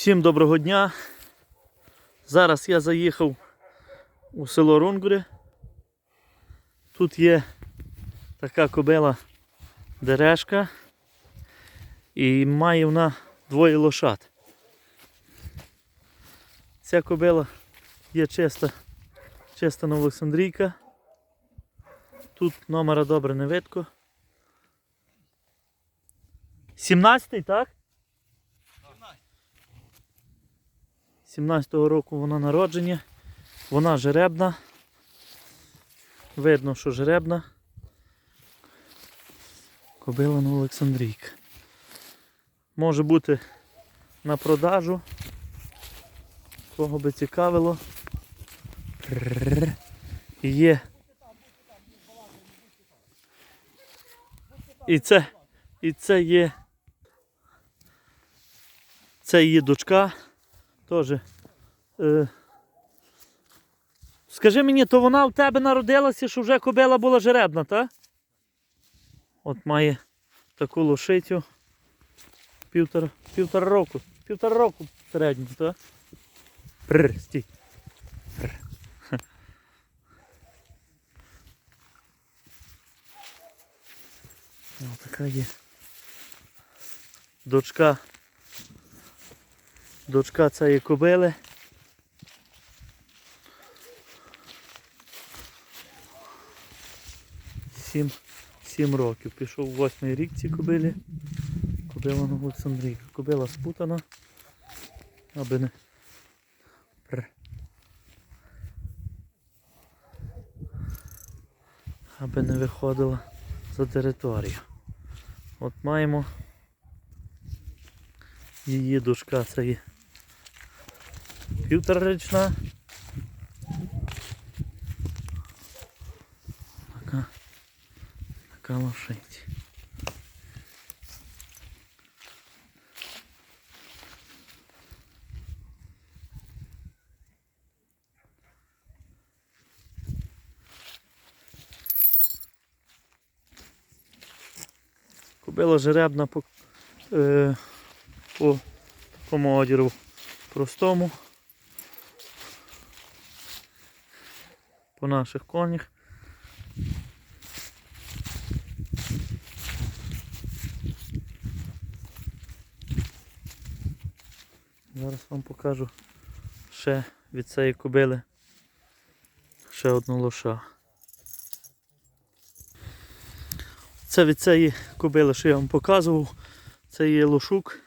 Всім доброго дня. Зараз я заїхав у село Рунгури. Тут є така кобила дерешка і має вона двоє лошад. Ця кобила є чиста, чиста Новолександрійка. Тут номера добре не видко. 17-й, так? 17-го року вона народження. Вона жеребна. Видно, що жеребна. Кобила на Олександрійка. Може бути на продажу. Кого би цікавило. Є. І це, і це є. Це її дочка. Теж. Е, скажи мені, то вона в тебе народилася, що вже кобила була жеребна, так? От має таку лошицю. Півтора, півтора року. Півтора року середньо, так? Прр, стій. Прр. О, така є. Дочка Дочка цієї кобили. Сім, сім років. Пішов восьмий рік цій кобилі. Кобила на Олександрійка. Кобила спутана. Аби не. Аби не виходила за територію. От маємо її дошка це є півторарічна. Така, така лошить. Купила жеребна по, е, по такому одіру простому. Наших конях. Зараз вам покажу ще від цієї кобили ще одну лоша. Це від цієї кобили, що я вам показував. Це є лошук.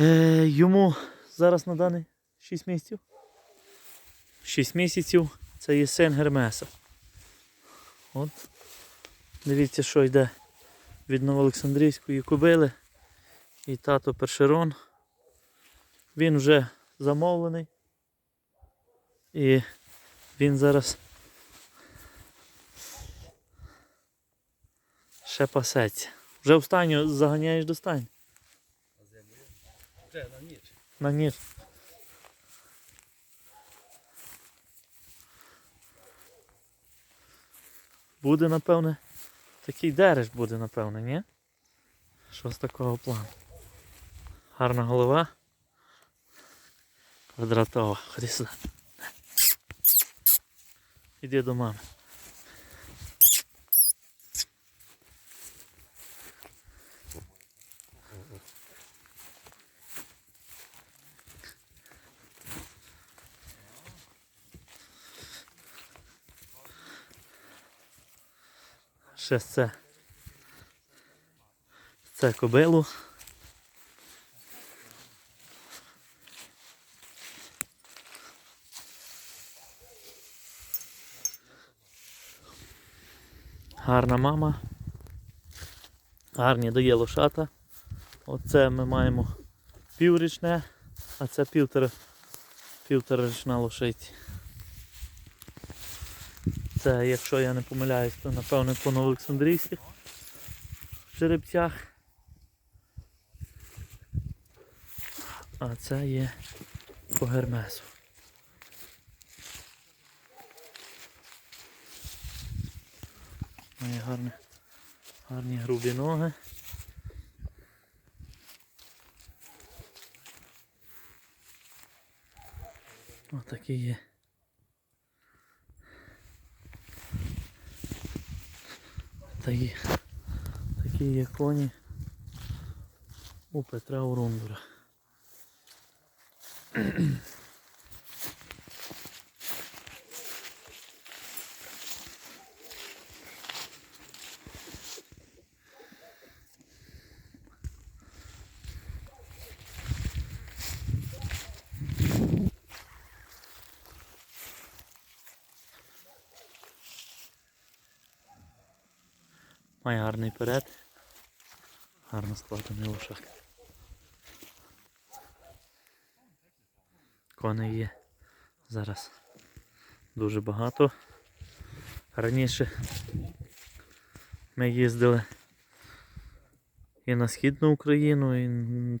Е, йому зараз на даний 6 місяців. 6 місяців це є син Гермеса. От. Дивіться, що йде від Новоолександрійської кобили. І тато Першерон. Він вже замовлений. І він зараз ще пасеться. Вже в стайню заганяєш до. Вже на ніч. На ніж. Буде, напевне, такий дереш буде, напевне, ні? Що з такого плану? Гарна голова. Квадратова. Ходи сюди. Іди до мами. Ще це. Це кобилу. Гарна мама. Гарні дає лошата. Оце ми маємо піврічне, а це півтора, півторарічна лошиці. Це, якщо я не помиляюсь, то напевно по Новоолександрійських жеребцях. А це є по гермесу. Має гарні, гарні грубі ноги. Отакі є. Такі, такі є коні у Петра Урундура. Має гарний перед. Гарно складений лошак. Коней є зараз дуже багато. Раніше ми їздили і на Східну Україну, і,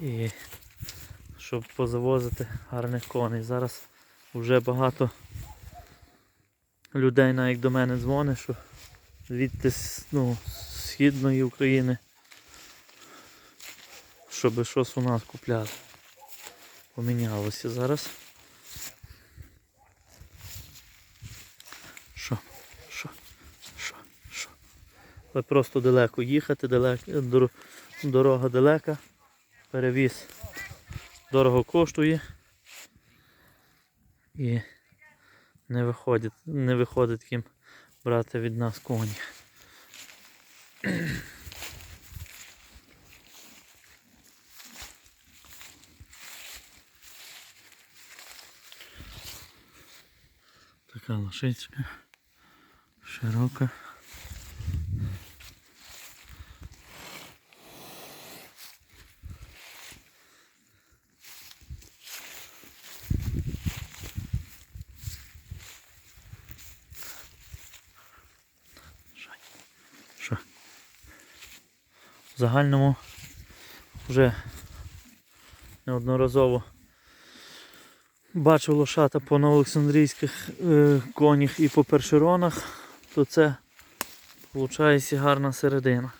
і щоб позавозити гарних коней. Зараз вже багато людей навіть до мене дзвонить, що з ну, східної України, щоб щось у нас купляли. Помінялося зараз. Що? Що? Що? Що? Але просто далеко їхати, далеко, дорога далека, перевіз дорого коштує і не виходить, не виходить їм брати від нас коні. Така лошичка широка. В загальному вже неодноразово бачив лошата по новоолександрійських е, конях і по першеронах, то це виходить гарна середина.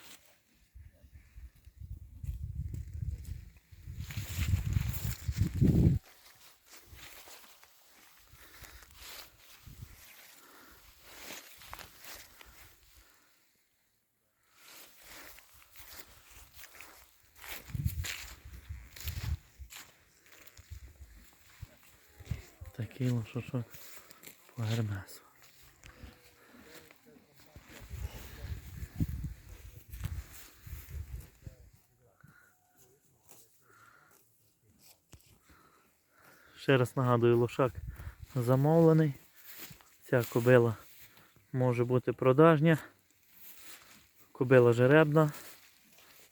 Такий лошачок по гермесу. Ще раз нагадую, лошак замовлений. Ця кобила може бути продажня. Кобила жеребна.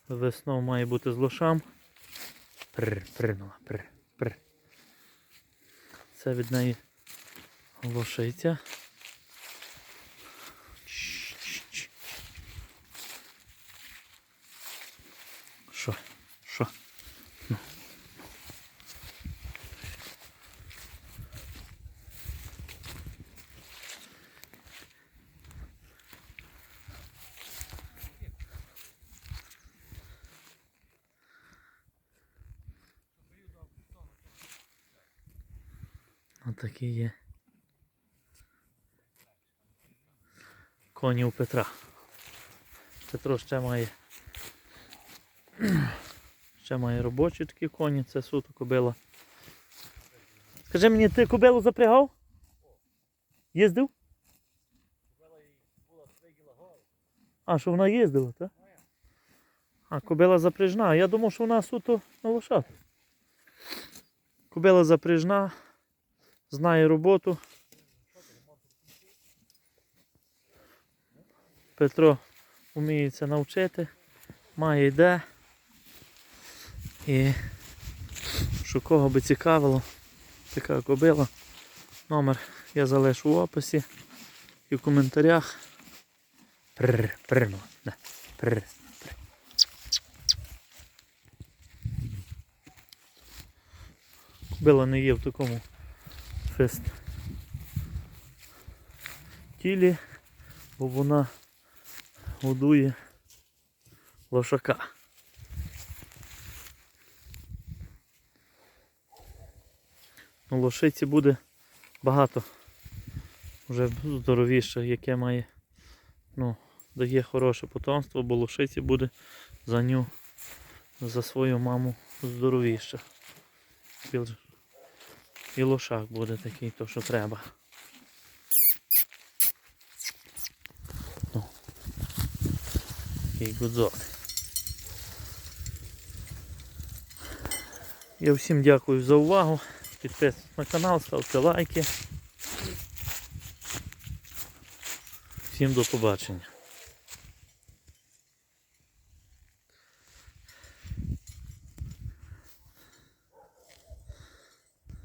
Весною має бути з лошам. Прр, прирнула, прр. Це від неї лошиця. Чш-чш-чш. Що? Що? Ну. Отакі є. Коні у Петра. Петро ще має. Ще має робочі такі коні, це суто кобила. Скажи мені, ти кобилу запрягав? Їздив? А, що вона їздила, так? А, кобила запряжна. Я думав, що вона суто на лошад. Кобила запряжна, знає роботу. Петро вміє це навчити, має йде. І що кого би цікавило, така кобила. Номер я залишу в описі і в коментарях. Прр, прр, ну, да, прр, прр. Кобила не є в такому фест тілі, бо вона годує лошака. Лошиці буде багато. Вже здоровіше, яке має, ну, дає хороше потомство, бо лошиці буде за ню, за свою маму здоровіше. І лошак буде такий, то що треба. Ну. Такий гудзок. Я всім дякую за увагу. Підписуйтесь на канал, ставте лайки. Всім до побачення.